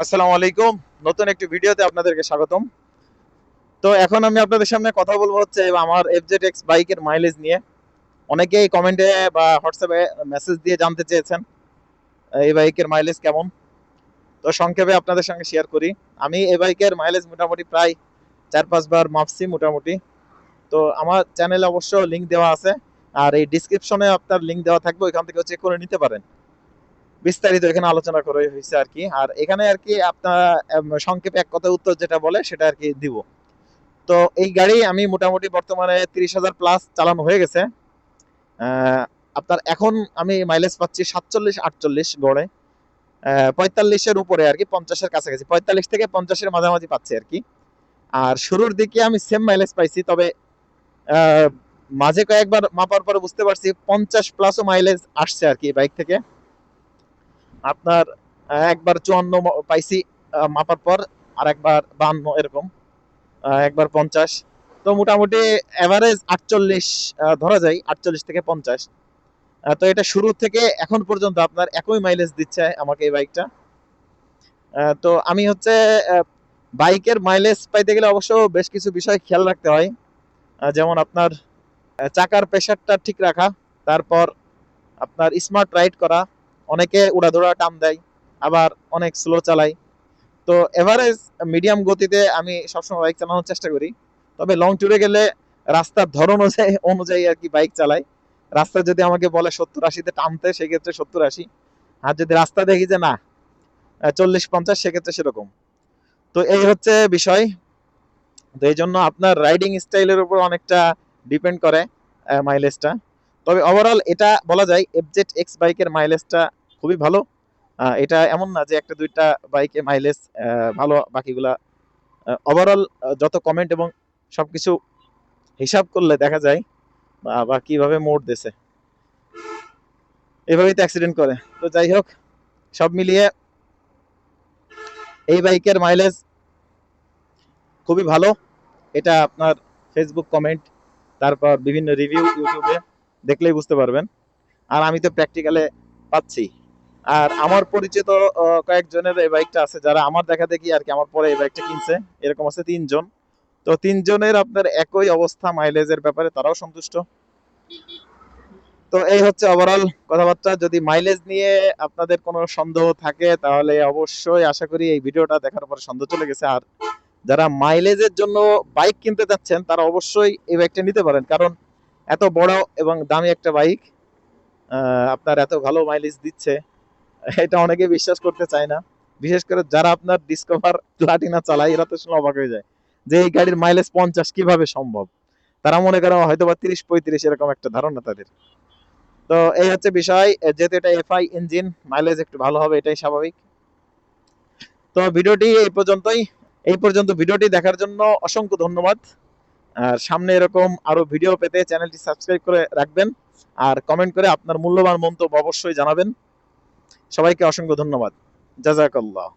আসসালামু আলাইকুম। নতুন একটি ভিডিওতে আপনাদেরকে স্বাগতম। তো এখন আমি আপনাদের সামনে কথা বলব হচ্ছে আমার এফজেড এক্স বাইকের মাইলেজ নিয়ে। অনেকেই কমেন্টে বা হোয়াটসঅ্যাপে মেসেজ দিয়ে জানতে চেয়েছেন এই বাইকের মাইলেজ কেমন? তো সংক্ষেপে আপনাদের সঙ্গে শেয়ার করি। আমি এই বাইকের মাইলেজ মোটামুটি প্রায় চার পাঁচবার মাপছি মোটামুটি। তো আমার চ্যানেলে অবশ্য লিঙ্ক দেওয়া আছে। আর এই ডিসক্রিপশনে আপনার লিঙ্ক দেওয়া থাকবে, ওইখান থেকে চেক করে নিতে পারেন। বিস্তারিত এখানে আলোচনা করে হয়েছে আর কি। আর এখানে আর কি আপনার সংক্ষেপে এক কথা উত্তর যেটা বলে সেটা আর কি দিব। তো এই গাড়ি আমি মোটামুটি বর্তমানে তিরিশ হাজার প্লাস চালানো হয়ে গেছে। আপনার এখন আমি মাইলেজ পাচ্ছি সাতচল্লিশ, আটচল্লিশ গড়ে। পঁয়তাল্লিশের উপরে আর কি, পঞ্চাশের কাছাকাছি। পঁয়তাল্লিশ থেকে পঞ্চাশের মাঝামাঝি পাচ্ছি আর কি। আর শুরুর দিকে আমি সেম মাইলেজ পাইছি, তবে মাঝে কয়েকবার মাপার পরে বুঝতে পারছি পঞ্চাশ প্লাসও মাইলেজ আসছে আর কি বাইক থেকে। আপনার একবার চুয়ান্ন পাইছি মাপার পর আর একবার বান্ন, এরকম একবার পঞ্চাশ। তো মোটামুটি এভারেজ আটচল্লিশ ধরা যায়, আটচল্লিশ থেকে পঞ্চাশ। তো এটা শুরু থেকে এখন পর্যন্ত আপনার একই মাইলেজ দিচ্ছে আমাকে এই বাইকটা তো আমি হচ্ছে বাইকের মাইলেজ পাইতে গেলে অবশ্য বেশ কিছু বিষয় খেয়াল রাখতে হয়। যেমন আপনার চাকার প্রেশারটা ঠিক রাখা, তারপর আপনার স্মার্ট রাইড করা অনেকে উড়াধুরা টান দেয়, আবার অনেক স্লো চালায়। তো এভারেজ মিডিয়াম গতিতে আমি সবসময় বাইক চালানোর চেষ্টা করি। তবে লং ট্যুরে গেলে রাস্তার ধরন অনুযায়ী অনুযায়ী আর কি বাইক চালাই। রাস্তা যদি আমাকে বলে সত্তর আশিতে টানতে, সেক্ষেত্রে সত্তর আশি। আর যদি রাস্তা দেখি যে না চল্লিশ পঞ্চাশ, সেক্ষেত্রে সেরকম। তো এই হচ্ছে বিষয়। তো এই জন্য আপনার রাইডিং স্টাইলের উপর অনেকটা ডিপেন্ড করে মাইলেজটা তবে ওভারঅল এটা বলা যায় এফজেড এক্স বাইকের মাইলেজটা খুবই ভালো। এটা এমন না যে একটা দুইটা বাইকে মাইলেজ ভালো, বাকিগুলা ওভারঅল যত কমেন্ট এবং সবকিছু হিসাব করলে দেখা যায় বা- কীভাবে মোড় দিছে। এভাবেই তো অ্যাক্সিডেন্ট করে। তো যাই হোক, সব মিলিয়ে এই বাইকের মাইলেজ খুবই ভালো। এটা আপনার ফেসবুক কমেন্ট তারপর বিভিন্ন রিভিউ ইউটিউবে দেখলেই বুঝতে পারবেন। আর আমি তো প্র্যাকটিক্যালে পাচ্ছি। আর আমার পরিচিত কয়েকজনের এই বাইকটা আছে। যারা আমার দেখা দেখি আর কি, আমার পরে এই বাইকটা কিনছে। এরকম আছে তিনজন। তো তিনজনের আপনার একই অবস্থা মাইলেজের ব্যাপারে তারাও সন্তুষ্ট। তো এই হচ্ছে ওভারঅল কথাবার্তা। যদি মাইলেজ নিয়ে আপনাদের কোনো সন্দেহ থাকে, তাহলে অবশ্যই আশা করি এই ভিডিওটা দেখার পরে সন্দেহ চলে গেছে। আর যারা মাইলেজের জন্য বাইক কিনতে যাচ্ছেন, তারা অবশ্যই এই বাইকটা নিতে পারেন। কারণ এত বড় এবং দামি একটা বাইক আপনার এত ভালো মাইলেজ দিচ্ছে, এটা অনেকে বিশ্বাস করতে চায় না। বিশেষ করে যারা আপনার ডিসকভার প্লাটিনা চালায়, এরা তো শুনে অবাক হয়ে যায় যে এই গাড়ির মাইলেজ পঞ্চাশ কীভাবে সম্ভব? তারা মনে করে হয়তো বা তিরিশ পঁয়ত্রিশ এরকম একটা ধারণা তাদের। তো এই হচ্ছে বিষয় যেহেতু এটা এফআই ইঞ্জিন মাইলেজ একটু ভালো হবে, এটাই স্বাভাবিক। তো ভিডিওটি এই পর্যন্তই, এই পর্যন্ত ভিডিওটি দেখার জন্য অসংখ্য ধন্যবাদ। আর সামনে এরকম আরও ভিডিও পেতে চ্যানেলটি সাবস্ক্রাইব করে রাখবেন। আর কমেন্ট করে আপনার মূল্যবান মন্তব্য অবশ্যই জানাবেন। সবাইকে অসংখ্য ধন্যবাদ। জাজাকাল্লাহ।